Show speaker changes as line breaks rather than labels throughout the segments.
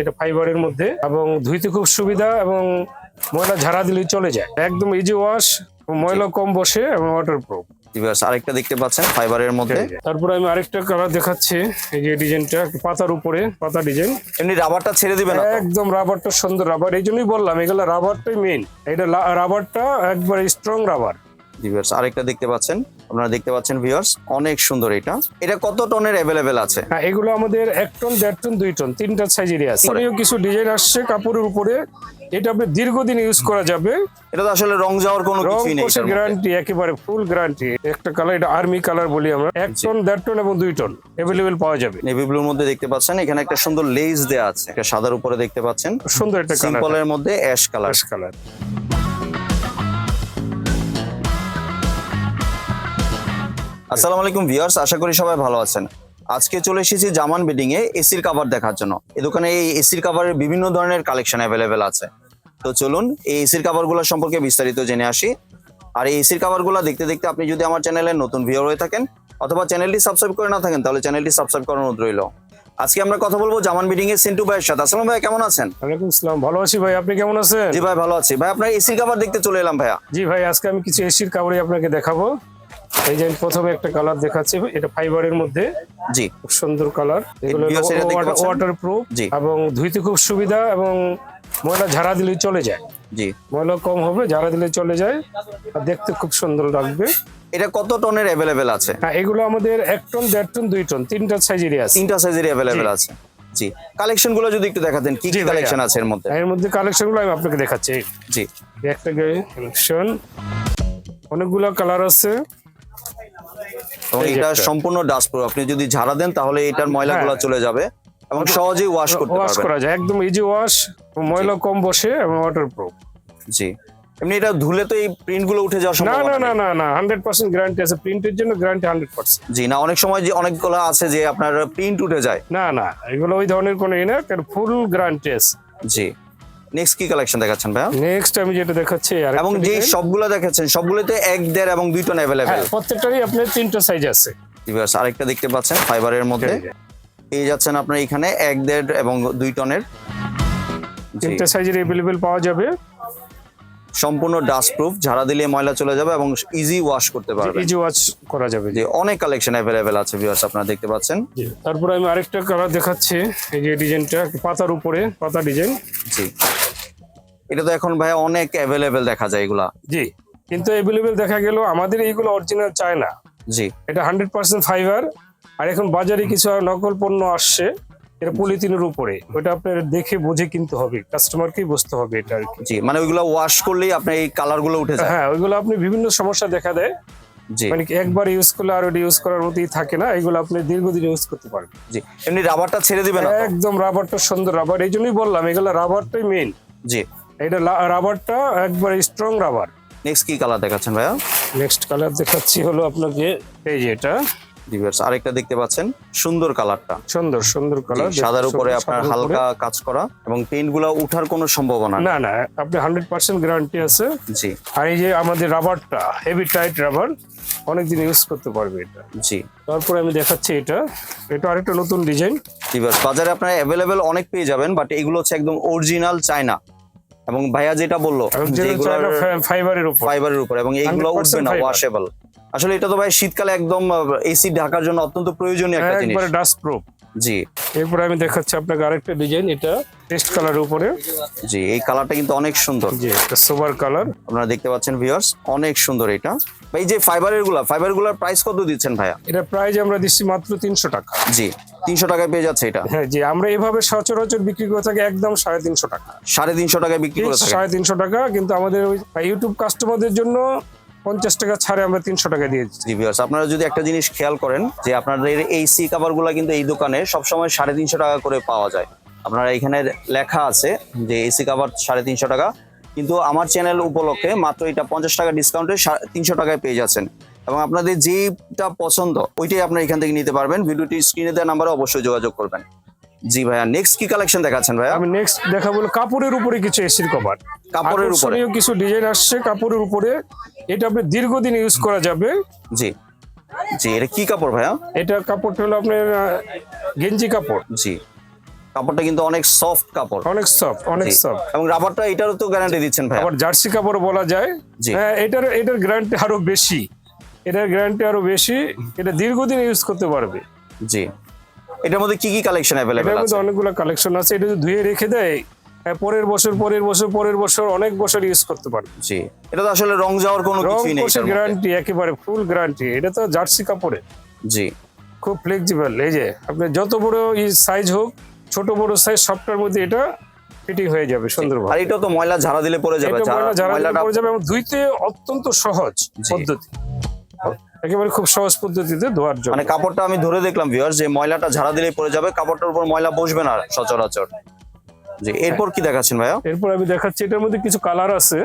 এটা ফাইবারের মধ্যে এবং ধুইতে খুব সুবিধা এবং ময়লা ঝাড়া দিলেই চলে যায়। একদম ইজি ওয়াশ ময়লা কম বসে এবং ওয়াটার প্রুফ
আরেকটা দেখতে পাচ্ছেন ফাইবারের মধ্যে।
তারপরে আমি আরেকটা কালার দেখাচ্ছি এই যে ডিজাইনটা পাতার উপরে পাতা ডিজাইন
এমনি রাবারটা ছেড়ে দিবেন
একদম রাবারটা সুন্দর রাবার এই জন্যই বললাম এগুলো রাবারটাই মেইন এটা রাবারটা একবার স্ট্রং রাবার
আরেকটা দেখতে পাচ্ছেন। আপনারা দেখতে পাচ্ছেন ভিউয়ার্স অনেক সুন্দর এটা। এটা কত টনের অ্যাভেলেবেল আছে?
হ্যাঁ এগুলো আমাদের এক টন দেড় টন দুই টন তিনটা সাইজেরই আছে। এখানেও কিছু ডিজাইন আসছে কাপড়ের উপরে। এটা আপনি দীর্ঘদিন ইউজ করা যাবে।
এটা তো আসলে রং যাওয়ার কোনো
রং
কিছুই নেই মধ্যে।
গ্যারান্টি একেবারে ফুল গ্যারান্টি একটা কালার এটা আর্মি কালার বলি আমরা। এক টন দেড় টন এবং দুই টন অ্যাভেলেবেল পাওয়া যাবে।
নেভি ব্লুর মধ্যে দেখতে পাচ্ছেন এখানে একটা সুন্দর লেস দেয়া আছে। একটা সাদার উপরে দেখতে পাচ্ছেন।
সুন্দর একটা কালার
সিম্পলের মধ্যে অ্যাশ কালার
কালার
আসসালামু আলাইকুম ভিউয়ার্স আশা করি সবাই ভালো আছেন। আজকে চলে এসেছি জামান বেডিং এ এসির কভার দেখার জন্য। এই দোকানে এই এসির কভারের বিভিন্ন ধরনের কালেকশন অ্যাভেলেবেল আছে। তো চলুন এই এসির কভারগুলো সম্পর্কে বিস্তারিত জেনে আসি। আর এই এসির কভারগুলো দেখতে দেখতে আপনি যদি আমার চ্যানেলে নতুন ভিউয়ার হয়ে থাকেন অথবা চ্যানেলটি সাবস্ক্রাইব করে না থাকেন তাহলে চ্যানেলটি সাবস্ক্রাইব করার অনুরোধ রইল। আজকে আমরা কথা বলব জামান বিডিং এর সিন্টু ভাইয়ের সাথে। আসসালাম ভাই কেমন আছেন?
ওয়ালাইকুম আসসালাম। ভালো আছি ভাই আপনি কেমন আছেন?
জি ভাই ভালো আছি। ভাই আপনার এসির কভার দেখতে চলে এলাম ভাইয়া।
জি ভাই আজকে আমি কিছু এসির কাপড়ে আপনাকে দেখাবো। এই যে প্রথমে একটা কালার দেখাচ্ছি এটা ফাইবারের মধ্যে।
জি।
খুব সুন্দর কালার এগুলো ওয়াটার প্রুফ
জি।
এবং ধুইতে খুব সুবিধা এবং ময়লা ঝাড়া দিলেই চলে যায়।
জি।
ময়লা কম হবে ঝাড়া দিলে চলে যায় আর দেখতে খুব সুন্দর লাগবে।
এটা কত টনের অ্যাভেলেবেল আছে?
হ্যাঁ এগুলো আমাদের এক টন দেড় টন দুই টন তিনটা সাইজেরই আছে।
তিনটা সাইজের অ্যাভেলেবেল আছে। জি। কালেকশনগুলো যদি একটু দেখাতেন কি কি কালেকশন আছে এর মধ্যে?
এর মধ্যে কালেকশনগুলো আমি আপনাকে দেখাচ্ছি।
জি।
একটা কালেকশন অনেকগুলো কালার আছে।
এবং এটা সম্পূর্ণ ডাস্ট প্রুফ আপনি যদি ঝাড়া দেন তাহলে এটার ময়লাগুলো
হ্যাঁ।
চলে যাবে এবং সহজেই ওয়াশ করতে
ওয়াশ করা যায় একদম ইজি ওয়াশ ময়লা কম বসে এবং ওয়াটার প্রুফ
জি। এমনি এটা ধুলে তো এই প্রিন্টগুলো উঠে যাওয়ার
না না
সম্ভাবনা
না না না হান্ড্রেড পার্সেন্ট গ্যারান্টি আছে। প্রিন্টের জন্য গ্যারান্টি হান্ড্রেড পার্সেন্ট
জি না অনেক সময় যে অনেকগুলো আছে যে আপনার প্রিন্ট উঠে যায়।
না না এগুলো ওই ধরনের কোনো ই না ফুল গ্যারান্টি আছে।
জি। নেক্সট কি কালেকশন দেখাচ্ছেন ভাইয়া?
নেক্সট আমি যেটা দেখাচ্ছি আরেকটা
এবং যে। সবগুলো দেখাচ্ছেন সবগুলোতে এক দেড় এবং দুই টন অ্যাভেলেবেল
প্রত্যেকটারই আপনার তিনটা সাইজ আছে।
আরেকটা দেখতে পাচ্ছেন ফাইবারের মধ্যে। পেয়ে যাচ্ছেন আপনার এখানে এক দেড় এবং দুই টনের
তিনটা সাইজের অ্যাভেলেবেল পাওয়া যাবে।
সম্পূর্ণ ডাস্ট প্রুফ ঝাড়া দিলে ময়লা চলে যাবে এবং ইজি ওয়াশ করতে পারবে
ইজি ওয়াশ করা যাবে
যে অনেক কালেকশন অ্যাভেলেবেল আছে ভিউয়ার্স আপনারা দেখতে পাচ্ছেন।
জি। তারপরে আমি আরেকটা কালার দেখাচ্ছি এই যে ডিজাইনটা পাতার উপরে পাতা ডিজাইন
জি। এটা তো এখন ভাই অনেক অ্যাভেলেবেল দেখা যায় এগুলা।
জি কিন্তু অ্যাভেলেবেল দেখা গেল আমাদের এইগুলো অরিজিনাল চায় না
জি।
এটা হান্ড্রেড পার্সেন্ট ফাইবার আর এখন বাজারে কিছু আর নকল পণ্য আসছে এটা পলিথিনের উপরে। ওটা আপনার দেখে বুঝে কিনতে হবে কাস্টমারকেই বুঝতে হবে এটা আর কি।
জি মানে ওইগুলা ওয়াশ করলেই আপনার এই কালারগুলো উঠে যায়।
হ্যাঁ ওইগুলো আপনি বিভিন্ন সমস্যা দেখা দেয়।
জি।
মানে একবার ইউজ করলে আর ওটা ইউজ করার মতোই থাকে না এগুলো আপনি দীর্ঘদিন ইউজ করতে পারবেন।
জি এমনি রাবারটা ছেড়ে দিবেন
একদম রাবারটা সুন্দর রাবার এই জন্যই বললাম এগুলো রাবারটাই মেইন
জি।
এটা রাবারটা একবার স্ট্রং রাবার
নেক্সট কি কালার দেখাচ্ছেন ভাইয়া?
নেক্সট কালার দেখাচ্ছি হলো আপনাকে এই যে এটা।
ভিউয়ার্স আরেকটা দেখতে পাচ্ছেন সুন্দর কালারটা
সুন্দর সুন্দর কালার
সাদার উপরে আপনার হালকা কাজ করা এবং পেইন্টগুলা উঠার কোনো সম্ভাবনা
না না আপনি হান্ড্রেড পার্সেন্ট গ্যারান্টি আছে।
জি।
আর এই যে আমাদের রাবারটা হেভি টাইট রাবার অনেকদিন ইউজ করতে পারবে এটা।
জি।
তারপরে আমি দেখাচ্ছি এটা। এটা আরেকটা নতুন ডিজাইন
ভিউয়ার্স বাজারে আপনারা অ্যাভেলেবেল অনেক পেয়ে যাবেন বাট এগুলো হচ্ছে একদম অরিজিনাল চায়না এবং ভাইয়া যেটা বলল
ফাইবারের উপর।
ফাইবারের উপর এবং এইগুলো উঠবে না ওয়াশেবল আসলে এটা তো ভাই শীতকালে একদম এসি ঢাকার জন্য অত্যন্ত প্রয়োজনীয় একটা জিনিস।
ডাস্ট প্রুফ
জি।
এরপরে আমি দেখাচ্ছি আপনাকে আরেকটা ডিজাইন এটা টেস্ট কালারের উপরে।
জি এই কালারটা কিন্তু অনেক সুন্দর।
যে একটা সোবার কালার
আপনারা দেখতে পাচ্ছেন ভিউয়ার্স অনেক সুন্দর এটা। এই যে ফাইবারেরগুলা ফাইবারগুলার প্রাইস কত দিচ্ছেন ভাইয়া?
এটা প্রাইস আমরা দিচ্ছি মাত্র তিনশো টাকা।
জি তিনশো টাকায় পেয়ে যাচ্ছে এটা?
হ্যাঁ জি আমরা এভাবে সচরাচর বিক্রি করে থাকি একদম সাড়ে তিনশো টাকা।
সাড়ে তিনশো টাকায় বিক্রি করে
সাড়ে তিনশো টাকা কিন্তু আমাদের ওই ইউটিউব কাস্টমারদের জন্য পঞ্চাশ টাকা ছাড়ে আমরা তিনশো টাকা দিয়ে দিচ্ছি।
আপনারা যদি একটা জিনিস খেয়াল করেন যে আপনাদের এই সি কাভারগুলা কিন্তু এই দোকানে সবসময় সাড়ে তিনশো টাকা করে পাওয়া যায়। আপনারা এখানে লেখা আছে যে এসি কাভার সাড়ে তিনশো টাকা, কিন্তু আমার চ্যানেল উপলক্ষে মাত্র এটা পঞ্চাশ টাকা ডিসকাউন্টে তিনশো টাকায় পেয়ে যাচ্ছেন। এবং আপনাদের যেটা পছন্দ, ওইটাই আপনারা এখান থেকে নিতে পারবেন। ভিডিওটি স্ক্রিনে দেওয়া নাম্বারে অবশ্যই যোগাযোগ করবেন। জি ভাইয়া নেক্সট কি কালেকশন দেখাচ্ছেন ভাইয়া?
আমি নেক্সট দেখাবো কাপড়ের উপরে কিছু এসির কভার
কাপড়ের উপরে।
কিছু ডিজাইন আসছে কাপড়ের উপরে। এটা আপনি দীর্ঘদিন ইউজ করা যাবে।
জি। জি এটা কি কাপড় ভাইয়া?
এটা কাপড়টা হলো আপনার গেঞ্জি কাপড়।
জি। কাপড়টা কিন্তু অনেক সফট কাপড়।
অনেক সফট অনেক সফট
এবং রাবারটা এটারও তো গ্যারান্টি দিচ্ছেন ভাই
আবার জার্সি কাপড় বলা যায়।
জি।
হ্যাঁ এটার এটার গ্যারান্টি আরও বেশি। এটার গ্যারান্টি আরও বেশি। এটা দীর্ঘদিন ইউজ করতে পারবে।
জি। এটার মধ্যে কি কি কালেকশন অ্যাভেলেবেল
এটার
আছে?
মধ্যে অনেকগুলো কালেকশন আছে। এটা যদি ধুয়ে রেখে দেয় হ্যাঁ, পরের বছর পরের বছর পরের বছর অনেক বছর ইউজ করতে পারবে।
জি। এটা তো আসলে রং যাওয়ার কোনো কিছুই নেই
গ্যারান্টি একেবারে ফুল গ্যারান্টি এটা তো জার্সি কাপড়ে।
জি।
খুব ফ্লেক্সিবল এই যে আপনি যত বড় সাইজ হোক ছোট বড় সাইজ সবটার মধ্যে এটা ফিটিং হয়ে যাবে সুন্দরভাবে।
আর এটা তো ময়লা ঝাড়া দিলে পড়ে যাবে।
ময়লা ঝাড়া দিলে পড়ে যাবে এবং ধুইতে অত্যন্ত সহজ
জি।
পদ্ধতি। একেবারে খুব সহজ পদ্ধতিতে ধোয়ার জন্য।
মানে কাপড়টা আমি ধরে দেখলাম ভিউয়ার যে ময়লাটা ঝাড়া দিলেই পড়ে যাবে কাপড়টার উপর ময়লা বসবে না সচরাচর। জি এরপর কি দেখাচ্ছেন ভাইয়া?
এরপর আমি দেখাচ্ছি এটার মধ্যে কিছু কালার আছে।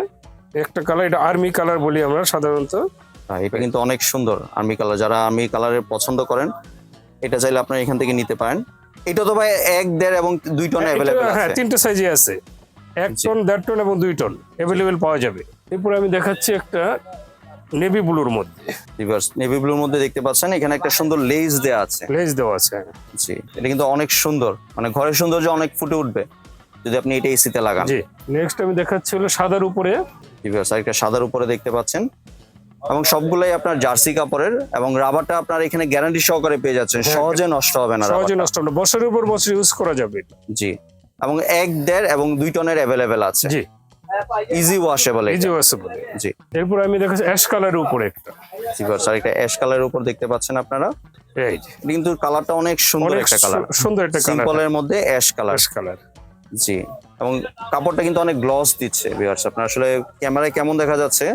একটা কালার এটা আর্মি কালার বলি আমরা সাধারণত।
হ্যাঁ, এটা কিন্তু অনেক সুন্দর আর্মি কালার যারা আর্মি কালারের পছন্দ করেন এটা চাইলে আপনারা এখান থেকে নিতে পারেন। এটা তো ভাই এক দেড় এবং দুই টন অ্যাভেলেবেল
হ্যাঁ
আছে।
তিনটে সাইজে আছে। এক টন দেড় টন এবং দুই টন অ্যাভেলেবেল পাওয়া যাবে। এরপর আমি দেখাচ্ছি একটা নেভি ব্লুর মধ্যে।
রিভার্স নেভি ব্লুর মধ্যে দেখতে পাচ্ছেন এখানে একটা সুন্দর লেজ দেওয়া আছে।
লেজ দেওয়া আছে।
জি এটা কিন্তু অনেক সুন্দর। মানে ঘরের সৌন্দর্য অনেক ফুটে উঠবে যদি আপনি এটা এসিতে লাগান।
জি নেক্সট আমি দেখাচ্ছি হলো সাদার উপরে।
রিভার্স আরেকটা সাদার উপরে দেখতে পাচ্ছেন। এবং সবগুলাই আপনার জার্সি কাপড়ের এবং রাবারটা আপনার এখানে গ্যারান্টি সহকারে পেয়ে যাচ্ছেন। সহজে নষ্ট হবে না
হ্যাঁ। সহজে নষ্ট হবে বছরের উপর বছর ইউজ করা যাবে।
জি এবং এক দেড় এবং দুই টনের অ্যাভেলেবেল আছে।
জি।
ইজি ওয়াশেবল
এই যে আছে বলে
জি।
এরপর আমি দেখাচ্ছি অ্যাশ কালারের উপরে একটা।
রিভার্স আর একটা অ্যাশ কালারের উপর দেখতে পাচ্ছেন আপনারা? কিন্তু কালারটা অনেক সুন্দর একটা কালার
সুন্দর একটা কালার
সিম্পলের মধ্যে অ্যাশ কালার
অ্যাশ কালার
জি এবং কাপড়টা কিন্তু অনেক গ্লস দিচ্ছে ভিউয়ার্স আপনার আসলে ক্যামেরায় কেমন দেখা যাচ্ছে?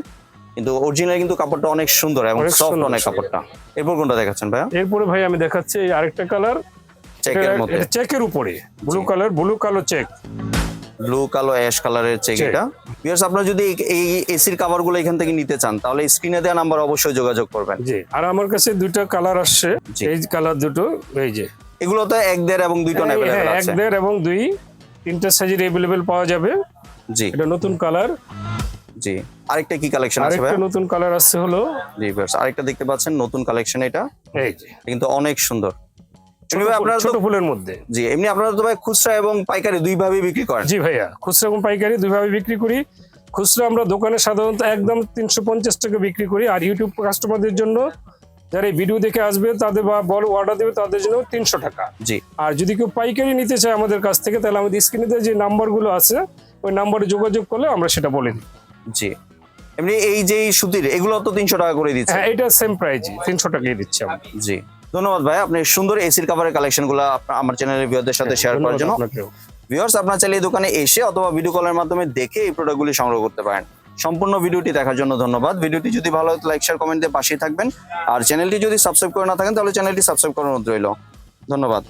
কিন্তু অরিজিনাল কিন্তু কাপড়টা অনেক সুন্দর এবং সফট অনেক কাপড়টা। এরপর কোনটা দেখাচ্ছেন ভাইয়া?
এরপরে ভাই আমি দেখাচ্ছি এই আরেকটা কালার
চেকের মধ্যে।
চেকের উপরে। ব্লু কালার ব্লু কালো চেক
ব্লু কালো অ্যাশ কালারের চেক. এটা ভিউয়ার্স আপনারা যদি এই- এসির কাভারগুলো এখান থেকে নিতে চান তাহলে স্ক্রিনে দেওয়া নাম্বার অবশ্যই যোগাযোগ করবেন।
জি আর আমার কাছে দুইটা কালার আসছে। এই কালার দুটো এই যে।
এগুলো তো এক দেড় এবং দুই টন
এই-
অ্যাভেলেবেল
হ্যাঁ, এক
আছে
দেড় এবং দুই তিনটা সাইজের এভেলেবেল পাওয়া যাবে।
জি।
এটা নতুন কালার
জি। আরেকটা কি কালেকশন আছে
আরেকটা নতুন কালার আসছে হলো।
জি ভিউয়ার্স আরেকটা দেখতে পাচ্ছেন নতুন কালেকশন এটা।
এই
কিন্তু অনেক সুন্দর।
ছোট ফুলের মধ্যে।
জি এমনি আপনারা তো ভাই খুচরা এবং পাইকারি দুইভাবে বিক্রি করেন।
জি ভাইয়া খুচরা এবং পাইকারি দুইভাবে বিক্রি করি। খুচরা আমরা দোকানে সাধারণত একদম তিনশো পঞ্চাশ টাকা বিক্রি করি। আর ইউটিউব কাস্টমারদের জন্য যারা এই ভিডিও দেখে আসবে তাদের বা বড় অর্ডার দেবে তাদের জন্য তিনশো টাকা।
জি।
আর যদি কেউ পাইকারি নিতে চায় আমাদের কাছ থেকে তাহলে আমাদের স্ক্রিনে যে নাম্বারগুলো আছে ওই নাম্বারে যোগাযোগ করলে আমরা সেটা বলে দিই।
জি। এমনি এই যে সুতির এগুলো তো তিনশো টাকা করে দিচ্ছে।
হ্যাঁ এটা সেম প্রাইজই তিনশো টাকাই দিচ্ছে আমরা
জি। ধন্যবাদ ভাই আপনি সুন্দর এসির কাভারের কালেকশনগুলো আমার চ্যানেলের ভিউয়ারদের সাথে শেয়ার করার জন্য। ভিউয়ার্স আপনার চাইলে এই দোকানে এসে অথবা ভিডিও কলের মাধ্যমে দেখে এই প্রোডাক্টগুলি সংগ্রহ করতে পারেন। সম্পূর্ণ ভিডিওটি দেখার জন্য ধন্যবাদ। ভিডিওটি যদি ভালো হয় লাইক শেয়ার কমেন্টে পাশেই থাকবেন। আর চ্যানেলটি যদি সাবস্ক্রাইব করে না থাকেন তাহলে চ্যানেলটি সাবস্ক্রাইব করার অনুরোধ রইল। ধন্যবাদ।